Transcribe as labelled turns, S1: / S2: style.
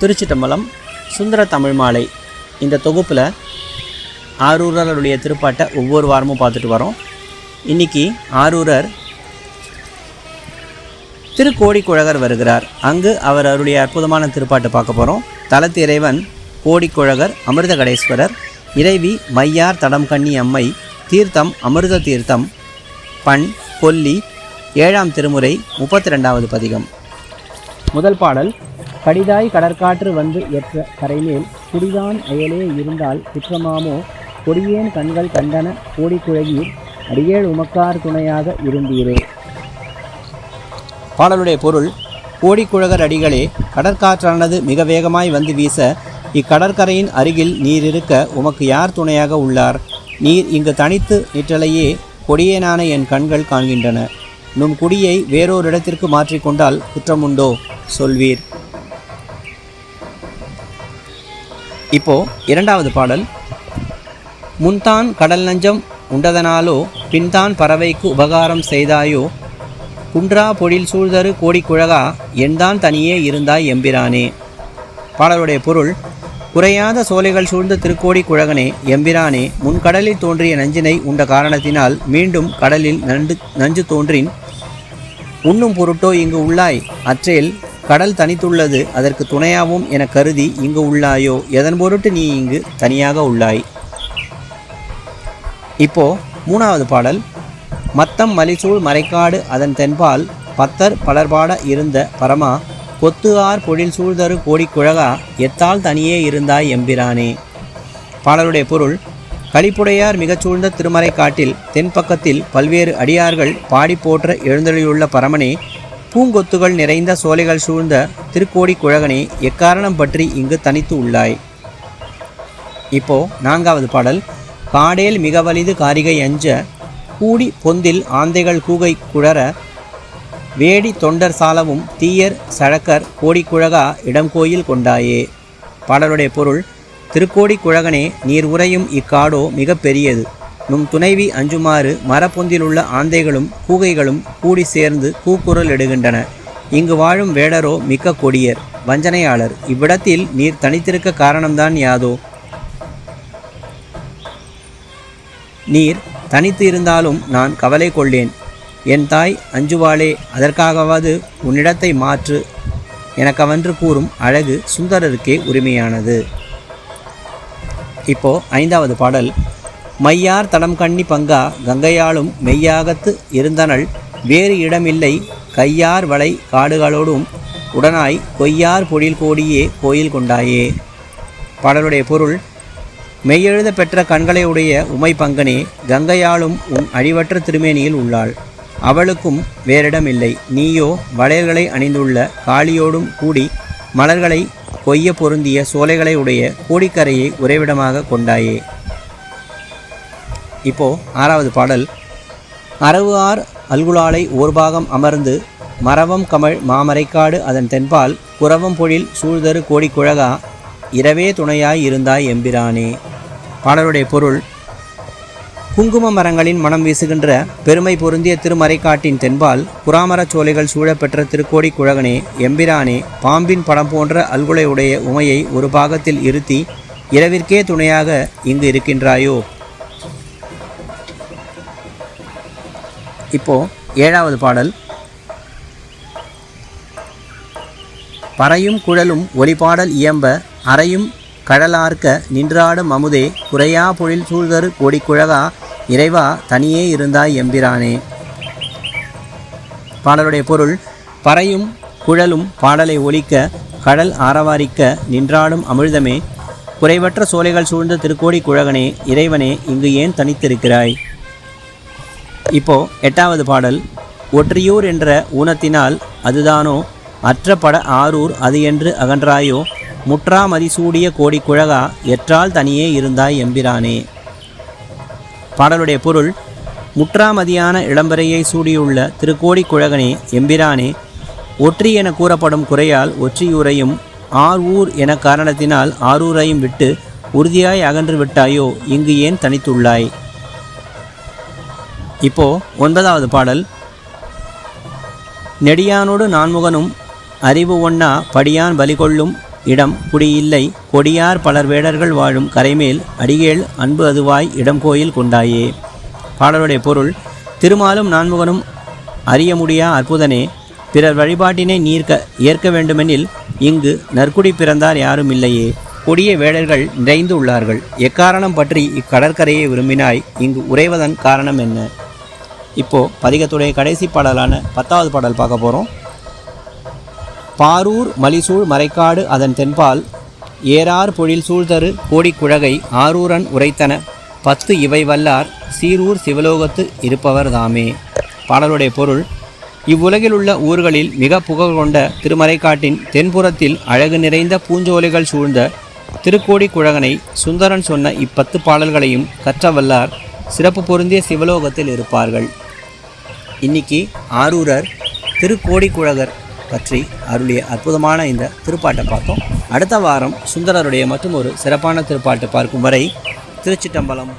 S1: திருச்சிட்டம்பலம் சுந்தர தமிழ் மாலை. இந்த தொகுப்பில் ஆரூரருடைய திருப்பாட்டை ஒவ்வொரு வாரமும் பார்த்துட்டு வரோம். இன்னைக்கு ஆரூரர் திருக்கோடிக்குழகர் வருகிறார். அங்கு அவர் அவருடைய அற்புதமான திருப்பாட்டை பார்க்க போகிறோம் தலத்திறைவன் கோடிக்குழகர் அமிர்தகடேஸ்வரர் இறைவி மையார் தடம் கண்ணி அம்மை தீர்த்தம் அமிர்த தீர்த்தம் பண் கொல்லி ஏழாம் திருமுறை முப்பத்தி ரெண்டாவது பதிகம். முதல் பாடல் கடிதாய் கடற்காற்று வந்து ஏற்ற கரைமேல் குடிதான் அயலே இருந்தால் குற்றமாமோ? கொடியேன் கண்கள் கண்டன கோடிக்குழகீர் அடியேழ் உமக்கார் துணையாக இருந்தீரே. பாடலுடைய பொருள் கோடிக்குழகர் அடிகளே கடற்காற்றானது மிக வேகமாய் வந்து வீச இக்கடற்கரையின் அருகில் நீர் இருக்க உமக்கு யார் துணையாக உள்ளார்? நீர் இங்கு தனித்து நிற்றலையே கொடியேனான என் கண்கள் காண்கின்றன. நும் குடியை வேறொரு இடத்திற்கு மாற்றிக்கொண்டால் குற்றமுண்டோ? சொல்வீர். இப்போ இரண்டாவது பாடல். முன்தான் கடல் நஞ்சம் உண்டதனாலோ பின்தான் பறவைக்கு உபகாரம் செய்தாயோ குன்றா பொழில் சூழ்தரு குழகா என்தான் தனியே இருந்தாய் எம்பிரானே. பாடலுடைய பொருள் குறையாத சோலைகள் சூழ்ந்த திருக்கோடி குழகனே எம்பிரானே முன்கடலில் தோன்றிய நஞ்சினை உண்ட காரணத்தினால் மீண்டும் கடலில் நண்டு நஞ்சு தோன்றின். உண்ணும் பொருட்டோ இங்கு உள்ளாய் அற்றேல் கடல் தனித்துள்ளது அதற்கு துணையாவும் என கருதி இங்கு உள்ளாயோ? எதன் பொருட்டு நீ இங்கு தனியாக உள்ளாய்? இப்போ மூணாவது பாடல். மத்தம் மலிசூழ் மறைக்காடு அதன் தென்பால் பத்தர் பலர்பாட இருந்த பரமா கொத்து ஆர் பொழில் சூழ்தரு கோடிக்குழகா எத்தால் தனியே இருந்தாய் எம்பிரானே? பாடலுடைய பொருள் கழிப்புடையார் மிகச் சூழ்ந்த திருமறை காட்டில் தென்பக்கத்தில் பல்வேறு அடியார்கள் பாடி போற்ற எழுந்தருளியுள்ள பரமனே பூங்கொத்துகள் நிறைந்த சோலைகள் சூழ்ந்த திருக்கோடி குழகனே எக்காரணம் பற்றி இங்கு தனித்து உள்ளாய்? இப்போ நான்காவது பாடல். காடேல் மிக வலிது காரிகை அஞ்ச கூடி பொந்தில் ஆந்தைகள் கூகை குழற வேடி தொண்டர் சாலவும் தீயர் சழக்கர் கோடிக்குழகா இடம் கோயில் கொண்டாயே? பாடலுடைய பொருள் திருக்கோடி குழகனே நீர் உறையும் இக்காடோ மிக பெரியது. நும் துணைவி அஞ்சுமாறு மரப்பொந்திலுள்ள ஆந்தைகளும் கூகைகளும் கூடி சேர்ந்து கூக்குரல் இடுகின்றன இங்கு வாழும் வேடரோ மிக்க கொடியர் வஞ்சனையாளர். இவ்விடத்தில் நீர் தனித்திருக்க காரணம்தான் யாதோ? நீர் தனித்து இருந்தாலும் நான் கவலை கொள்ளேன். என் தாய் அஞ்சுவாளே அதற்காகவாது உன்னிடத்தை மாற்று. எனக்கவன்று கூறும் அழகு சுந்தரருக்கே உரிமையானது. இப்போ ஐந்தாவது பாடல். மையார் தடம் கண்ணி பங்கா கங்கையாலும் மெய்யாகத்து இருந்தனள் வேறு இடமில்லை கையார் வளை காடுகளோடும் உடனாய் கொய்யார் பொழில் கோடியே கோயில் கொண்டாயே. பாடலுடைய பொருள் மெய்யெழுத பெற்ற கண்களை உடைய உமை பங்கனே கங்கையாலும் உன் அழிவற்ற திருமேனியில் உள்ளாள். அவளுக்கும் வேறிடமில்லை. நீயோ வளையல்களை அணிந்துள்ள காளியோடும் கூடி மலர்களை கொய்ய பொருந்திய சோலைகளை உடைய கோடிக்கரையை உறைவிடமாக கொண்டாயே. இப்போ ஆறாவது பாடல். அரவு ஆர் அல்குலாலை ஓர்பாகம் அமர்ந்து மரவம் கமழ் மாமரைக்காடு அதன் தென்பால் குரவம் பொழில் சூழ்தரு கோடிக்குழகா இரவே துணையாய் இருந்தாய் எம்பிரானே. பாடலுடைய பொருள் குங்கும மரங்களின் மனம் வீசுகின்ற பெருமை பொருந்திய திருமறைக்காட்டின் தென்பால் புறாமரச் சோலைகள் சூழப்பெற்ற திருக்கோடி குழகனே எம்பிரானே பாம்பின் படம் போன்ற அல்குலையுடைய உமையை ஒரு பாகத்தில் இருத்தி இரவிற்கே துணையாக இங்கு இருக்கின்றாயோ? இப்போ ஏழாவது பாடல். பறையும் குழலும் ஒலிபாடல் இயம்ப அறையும் கடலார்க்க நின்றாடும் அமுதே குறையா பொழில் சூழ்தரு குழகா இறைவா தனியே இருந்தாய் எம்பிரானே. பாடலுடைய பொருள் பறையும் குழலும் பாடலை ஒலிக்க கடல் ஆரவாரிக்க நின்றாடும் அமிழ்தமே குறைவற்ற சோலைகள் சூழ்ந்த திருக்கோடி குழகனே இறைவனே இங்கு ஏன் தனித்திருக்கிறாய்? இப்போ எட்டாவது பாடல் ஒற்றியூர் என்ற ஊனத்தினால் அதுதானோ? அற்ற பட ஆரூர் அது என்று அகன்றாயோ? முற்றா மதிசூடிய கோடி குழகா எற்றால் தனியே இருந்தாய் எம்பிரானே பாடலுடைய பொருள் முற்றாமதியான இளம்பரையை சூடியுள்ள திருக்கோடி குழகனே எம்பிரானே ஒற்றி என கூறப்படும் குறையால் ஒற்றியூரையும் ஆர் ஊர் என காரணத்தினால் ஆரூரையும் விட்டு உறுதியாய் அகன்று விட்டாயோ? இங்கு ஏன் தனித்துள்ளாய்? இப்போ ஒன்பதாவது பாடல். நெடியானோடு நான்முகனும் அறிவு ஒண்ணா படியான் பலிகொள்ளும் இடம் குடியில்லை. கொடியார் பலர் வேடர்கள் வாழும் கரைமேல் அடிகேள் அன்பு அதுவாய் இடம் கோயில் கொண்டாயே. பாடலுடைய பொருள் திருமாலும் நான்முகனும் அறிய முடியா அற்புதனே. பிறர் வழிபாட்டினை நீர்க்க ஏற்க வேண்டுமெனில் இங்கு நற்குடி பிறந்தார் யாரும் இல்லையே. கொடிய வேடர்கள் நிறைந்து உள்ளார்கள். எக்காரணம் பற்றி இக்கடற்கரையை விரும்பினாய்? இங்கு உறைவதன் காரணம் என்ன? இப்போ பதிகத்துடைய கடைசி பாடலான பத்தாவது பாடல் பார்க்க போகிறோம் பாரூர் மலிசூழ் மறைக்காடு அதன் தென்பால் ஏறார் பொழில் சூழ்தரு கோடிக்குழகை ஆரூரன் உரைத்தன பத்து இவை வல்லார் சீரூர் சிவலோகத்து இருப்பவர் தாமே. பாடலுடைய பொருள் இவ்வுலகில் உள்ள ஊர்களில் மிக புகழ் கொண்ட திருமறைக்காட்டின் தென்புறத்தில் அழகு நிறைந்த பூஞ்சோலைகள் சூழ்ந்த திருக்கோடி குழகனை சுந்தரன் சொன்ன இப்பத்து பாடல்களையும் கற்ற வல்லார் சிறப்பு பொருந்திய சிவலோகத்தில் இருப்பார்கள். இன்னைக்கு ஆரூரர் திருக்கோடிக்குழகர் பற்றி அருளிய அற்புதமான இந்த திருப்பாட்டை பார்த்தோம். அடுத்த வாரம் சுந்தரருடைய மற்றும் ஒரு சிறப்பான திருப்பாட்டு பார்க்கும் வரை திருச்சிட்டம்பலம்.